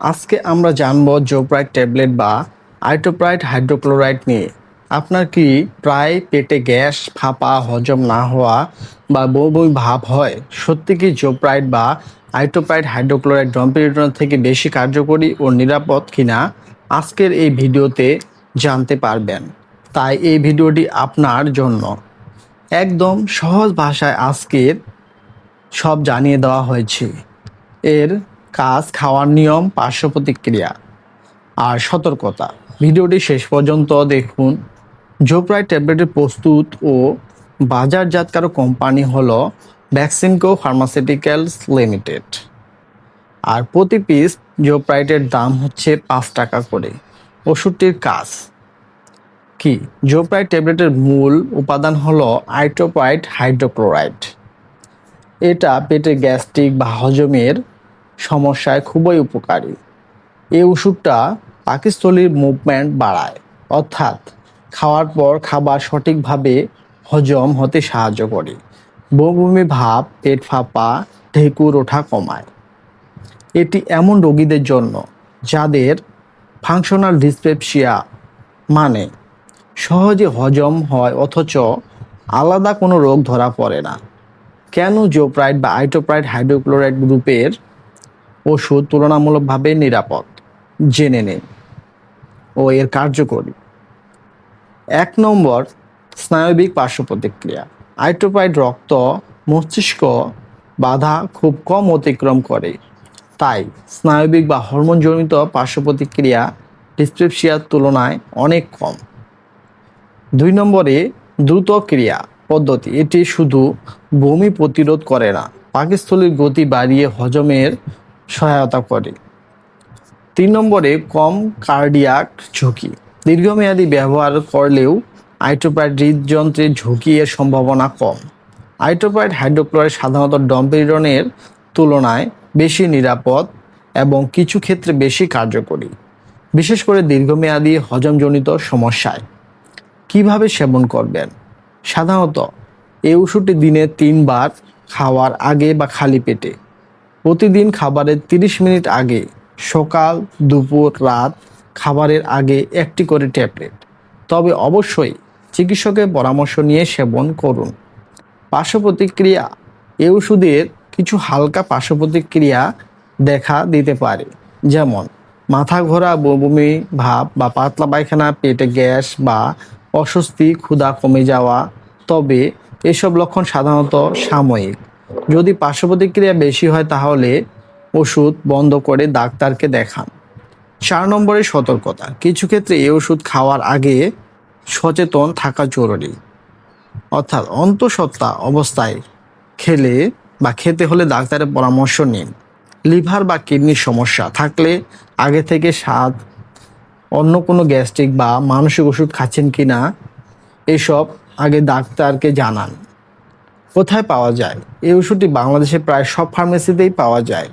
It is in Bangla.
আজকে আমরা জানব জোপ্রাইড ট্যাবলেট বা আইটোপ্রাইড হাইড্রোক্লোরাইড নিয়ে। আপনার কি প্রায় পেটে গ্যাস, ফাঁপা, হজম না হওয়া বা বই বই ভাব হয়? সত্যি কি জোপ্রাইড বা আইটোপ্রাইড হাইড্রোক্লোরাইড ডম্পিরিটন থেকে বেশি কার্যকরী ও নিরাপদ কিনা? আজকের এই ভিডিওতে জানতে পারবেন। তাই এই ভিডিওটি আপনার জন্য। একদম সহজ ভাষায় আজকের সব জানিয়ে দেওয়া হয়েছে। এর কাজ, খাওয়ার নিয়ম, পার্শ্ব প্রতিক্রিয়া আর সতর্কতা। ভিডিওটি শেষ পর্যন্ত দেখুন। জোপ্রাই ট্যাবলেটের প্রস্তুত ও বাজারজাতকারক কোম্পানি হল ভ্যাকসিনকো ফার্মাসিউটিক্যালস লিমিটেড। আর প্রতি পিস জোপ্রাইটের দাম হচ্ছে পাঁচ টাকা করে। ওষুধটির কাজ কি? জোপ্রাইট ট্যাবলেটের মূল উপাদান হলো আইটোপ্রাইড হাইড্রোক্লোরাইড। এটা পেটে গ্যাস্ট্রিক বা হজমের সমস্যায় খুবই উপকারী। এই ওষুধটা পাকিস্থলীর মুভমেন্ট বাড়ায়। অর্থাৎ খাওয়ার পর খাবার সঠিকভাবে হজম হতে সাহায্য করে। বমি ভাব, পেট ফাঁপা, ঢেকুর ওঠা কমায়। এটি এমন রোগীদের জন্য যাদের ফাংশনাল ডিসপেপসিয়া মানে সহজে হজম হয় অথচ আলাদা কোনো রোগ ধরা পড়ে না। কেন জোপ্রাইড বা আইটোপ্রাইড হাইড্রোক্লোরাইড গ্রুপের ওষুধ তুলনামূলকভাবে নিরাপদ। জেনে নিন। ও এর কার্যকরী। এক নম্বর, স্নায়বিক পার্শ্ব প্রতিক্রিয়া আইটোপ্রাইড রক্ত মস্তিষ্ক বাধা খুব কম অতিক্রম করে। তাই স্নায়বিক বা হরমোনজনিত পার্শ্ব প্রতিক্রিয়া তুলনায় অনেক কম। দুই নম্বরে দ্রুত ক্রিয়া পদ্ধতি। এটি শুধু বমি প্রতিরোধ করে না, পাকিস্থলীর গতি বাড়িয়ে হজমের সহায়তা করে। তিন নম্বরে, কম কার্ডিয়াক ঝুঁকি। দীর্ঘমেয়াদী ব্যবহার করলেও আইটোপ্রাইড হৃদযন্ত্রের ঝুঁকি এর সম্ভাবনা কম। আইটোপ্রাইড হাইড্রোক্লোরাইড সাধারণত ডম্পিরনের তুলনায় বেশি নিরাপদ এবং কিছু ক্ষেত্রে বেশি কার্যকরী, বিশেষ করে দীর্ঘমেয়াদী হজমজনিত সমস্যায়। কীভাবে সেবন করবেন? সাধারণত এই ওষুধটি দিনে তিনবার খাওয়ার আগে বা খালি পেটে। প্রতিদিন খাবারের 30 মিনিট আগে সকাল, দুপুর, রাত খাবারের আগে একটি করে ট্যাবলেট। তবে অবশ্যই চিকিৎসকের পরামর্শ নিয়ে সেবন করুন। পার্শ্ব প্রতিক্রিয়া এই ওষুধের কিছু হালকা পার্শ্ব প্রতিক্রিয়া দেখা দিতে পারে। যেমন, মাথা ঘোরা, বমি, ভাব বা পাতলা পায়খানা, পেটে গ্যাস বা অস্বস্তি, ক্ষুধা কমে যাওয়া। তবে এসব লক্ষণ সাধারণত সাময়িক। যদি পার্শ্ব প্রতিক্রিয়া বেশি হয় তাহলে ওষুধ বন্ধ করে ডাক্তারকে দেখান। চার নম্বরে সতর্কতা। কিছু ক্ষেত্রে এই ওষুধ খাওয়ার আগে সচেতন থাকা জরুরি। অর্থাৎ অন্তঃসত্ত্বা অবস্থায় খেলে বা খেতে হলে ডাক্তারের পরামর্শ নিন। লিভার বা কিডনির সমস্যা থাকলে আগে থেকে স্বাদ, অন্য কোনো গ্যাস্ট্রিক বা মানসিক ওষুধ খাচ্ছেন কি না এসব আগে ডাক্তারকে জানান। কোথায় পাওয়া যায়? এই ওষুধটি বাংলাদেশে প্রায় সব ফার্মেসিতেই পাওয়া যায়।